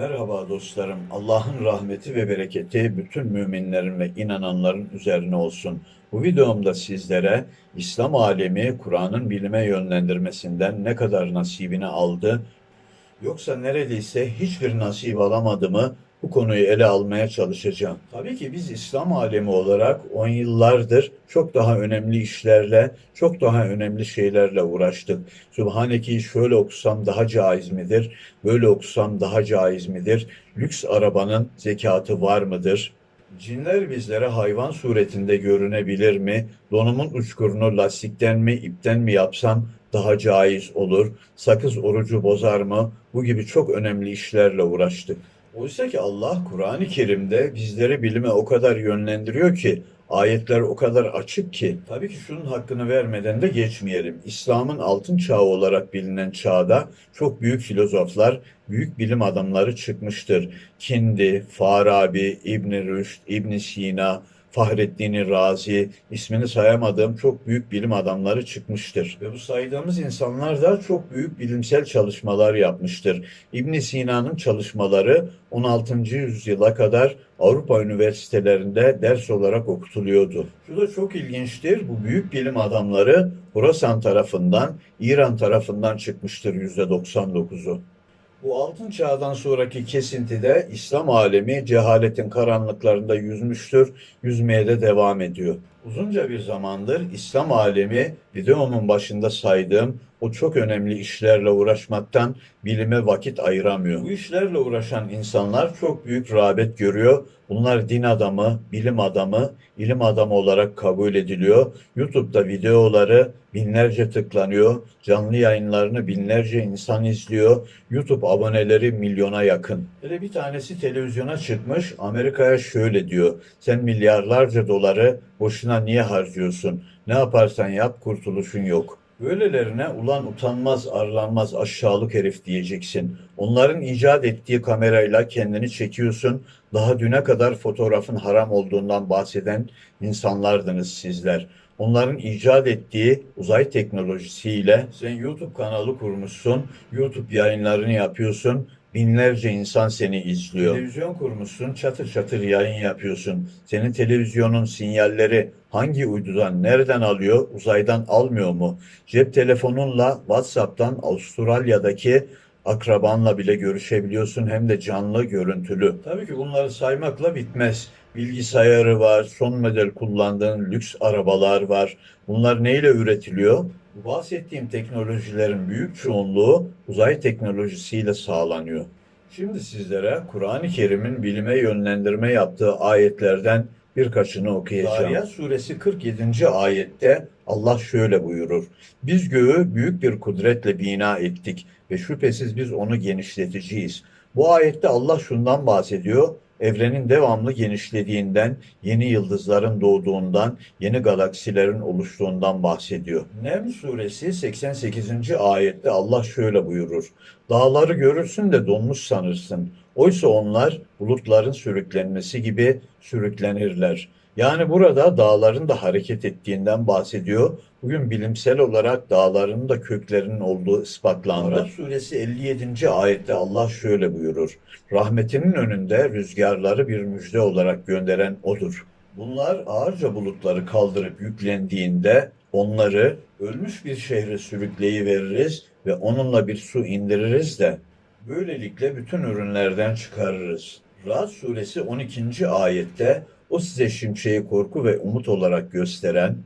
Merhaba dostlarım. Allah'ın rahmeti ve bereketi bütün müminlerin ve inananların üzerine olsun. Bu videomda sizlere İslam alemi Kur'an'ın bilime yönlendirmesinden ne kadar nasibini aldı, yoksa neredeyse hiçbir nasip alamadı mı bu konuyu ele almaya çalışacağım. Tabii ki biz İslam alemi olarak on yıllardır çok daha önemli işlerle, çok daha önemli şeylerle uğraştık. Sübhaneke'yi şöyle okusam daha caiz midir? Böyle okusam daha caiz midir? Lüks arabanın zekatı var mıdır? Cinler bizlere hayvan suretinde görünebilir mi? Donumun uçkurunu lastikten mi, ipten mi yapsam daha caiz olur? Sakız orucu bozar mı? Bu gibi çok önemli işlerle uğraştık. Oysa ki Allah Kur'an-ı Kerim'de bizleri bilime o kadar yönlendiriyor ki ayetler o kadar açık ki tabii ki şunun hakkını vermeden de geçmeyelim. İslam'ın altın çağı olarak bilinen çağda çok büyük filozoflar, büyük bilim adamları çıkmıştır. Kindi, Farabi, İbn Rüşd, İbn Sina, Fahreddin Razi, ismini sayamadığım çok büyük bilim adamları çıkmıştır. Ve bu saydığımız insanlar da çok büyük bilimsel çalışmalar yapmıştır. İbn Sina'nın çalışmaları 16. yüzyıla kadar Avrupa üniversitelerinde ders olarak okutuluyordu. Şu da çok ilginçtir. Bu büyük bilim adamları Horasan tarafından, İran tarafından çıkmıştır %99'u. Bu altın çağdan sonraki kesintide İslam alemi cehaletin karanlıklarında yüzmüştür, yüzmeye de devam ediyor. Uzunca bir zamandır İslam alemi videomun başında saydığım o çok önemli işlerle uğraşmaktan bilime vakit ayıramıyor. Bu işlerle uğraşan insanlar çok büyük rağbet görüyor. Bunlar din adamı, bilim adamı, ilim adamı olarak kabul ediliyor. YouTube'da videoları binlerce tıklanıyor. Canlı yayınlarını binlerce insan izliyor. YouTube aboneleri milyona yakın. Hele bir tanesi televizyona çıkmış. Amerika'ya şöyle diyor. Sen milyarlarca doları boşuna niye harcıyorsun? Ne yaparsan yap kurtuluşun yok. Böylelerine ulan utanmaz, arlanmaz, aşağılık herif diyeceksin. Onların icat ettiği kamerayla kendini çekiyorsun. Daha düne kadar fotoğrafın haram olduğundan bahseden insanlardınız sizler. Onların icat ettiği uzay teknolojisiyle sen YouTube kanalı kurmuşsun, YouTube yayınlarını yapıyorsun, binlerce insan seni izliyor. Televizyon kurmuşsun, çatır çatır yayın yapıyorsun. Senin televizyonun sinyalleri hangi uydudan, nereden alıyor, uzaydan almıyor mu? Cep telefonunla WhatsApp'tan Avustralya'daki akrabanla bile görüşebiliyorsun hem de canlı görüntülü. Tabii ki bunları saymakla bitmez. Bilgisayarı var, son model kullandığın lüks arabalar var. Bunlar neyle üretiliyor? Bahsettiğim teknolojilerin büyük çoğunluğu uzay teknolojisiyle sağlanıyor. Şimdi sizlere Kur'an-ı Kerim'in bilime yönlendirme yaptığı ayetlerden birkaçını okuyacağım. Zariyat suresi 47. ayette Allah şöyle buyurur. Biz göğü büyük bir kudretle bina ettik ve şüphesiz biz onu genişleteceğiz. Bu ayette Allah şundan bahsediyor. Evrenin devamlı genişlediğinden, yeni yıldızların doğduğundan, yeni galaksilerin oluştuğundan bahsediyor. Neml suresi 88. ayette Allah şöyle buyurur. Dağları görürsün de donmuş sanırsın. Oysa onlar bulutların sürüklenmesi gibi sürüklenirler. Yani burada dağların da hareket ettiğinden bahsediyor. Bugün bilimsel olarak dağların da köklerinin olduğu ispatlandı. Arap suresi 57. ayette Allah şöyle buyurur. Rahmetinin önünde rüzgarları bir müjde olarak gönderen odur. Bunlar ağırca bulutları kaldırıp yüklendiğinde onları ölmüş bir şehre sürükleyiveririz ve onunla bir su indiririz de böylelikle bütün ürünlerden çıkarırız. Ra'd suresi 12. ayette o size şimşeği korku ve umut olarak gösteren,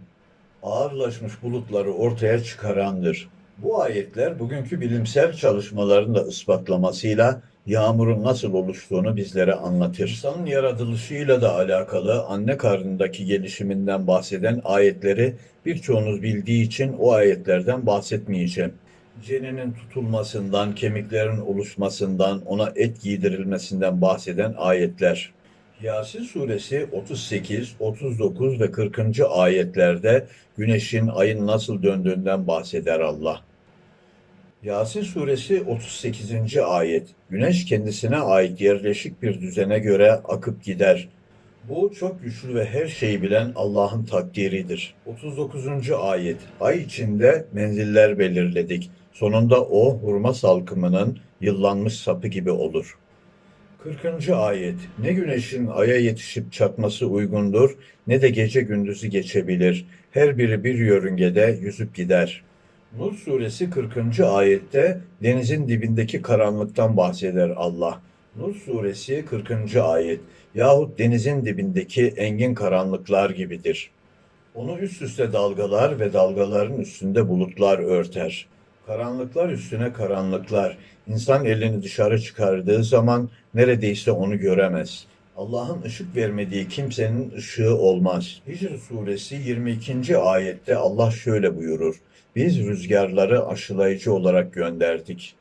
ağırlaşmış bulutları ortaya çıkarandır. Bu ayetler bugünkü bilimsel çalışmaların da ispatlamasıyla yağmurun nasıl oluştuğunu bizlere anlatır. İnsanın yaratılışıyla da alakalı anne karnındaki gelişiminden bahseden ayetleri birçoğunuz bildiği için o ayetlerden bahsetmeyeceğim. Ceninin tutulmasından, kemiklerin oluşmasından, ona et giydirilmesinden bahseden ayetler. Yasin suresi 38, 39 ve 40. ayetlerde güneşin, ayın nasıl döndüğünden bahseder Allah. Yasin suresi 38. ayet. Güneş kendisine ait yerleşik bir düzene göre akıp gider. Bu çok güçlü ve her şeyi bilen Allah'ın takdiridir. 39. ayet. Ay içinde menziller belirledik. Sonunda o hurma salkımının yıllanmış sapı gibi olur. 40. ayet Ne güneşin aya yetişip çatması uygundur ne de gece gündüzü geçebilir. Her biri bir yörüngede yüzüp gider. Nur suresi 40. ayette denizin dibindeki karanlıktan bahseder Allah. Nur suresi 40. ayet yahut denizin dibindeki engin karanlıklar gibidir. Onu üst üste dalgalar ve dalgaların üstünde bulutlar örter. Karanlıklar üstüne karanlıklar. İnsan elini dışarı çıkardığı zaman neredeyse onu göremez. Allah'ın ışık vermediği kimsenin ışığı olmaz. Hicr suresi 22. ayette Allah şöyle buyurur. Biz rüzgarları aşılayıcı olarak gönderdik.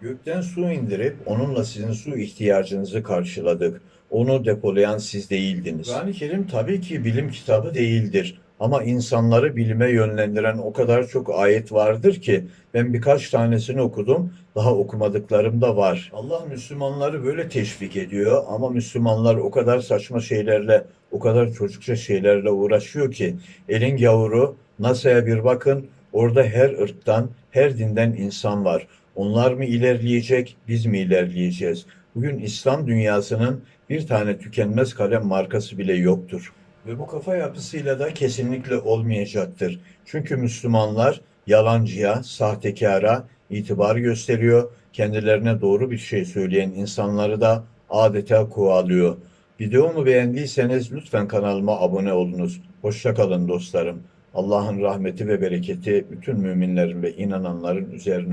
Gökten su indirip onunla sizin su ihtiyacınızı karşıladık. Onu depolayan siz değildiniz. Kur'an-ı Kerim tabii ki bilim kitabı değildir. Ama insanları bilime yönlendiren o kadar çok ayet vardır ki ben birkaç tanesini okudum. Daha okumadıklarım da var. Allah Müslümanları böyle teşvik ediyor ama Müslümanlar o kadar saçma şeylerle, o kadar çocukça şeylerle uğraşıyor ki elin gavuru NASA'ya bir bakın. Orada her ırktan, her dinden insan var. Onlar mı ilerleyecek, biz mi ilerleyeceğiz? Bugün İslam dünyasının bir tane tükenmez kalem markası bile yoktur. Ve bu kafa yapısıyla da kesinlikle olmayacaktır. Çünkü Müslümanlar yalancıya, sahtekara itibar gösteriyor. Kendilerine doğru bir şey söyleyen insanları da adeta kovalıyor. Videomu beğendiyseniz lütfen kanalıma abone olunuz. Hoşça kalın dostlarım. Allah'ın rahmeti ve bereketi bütün müminlerin ve inananların üzerine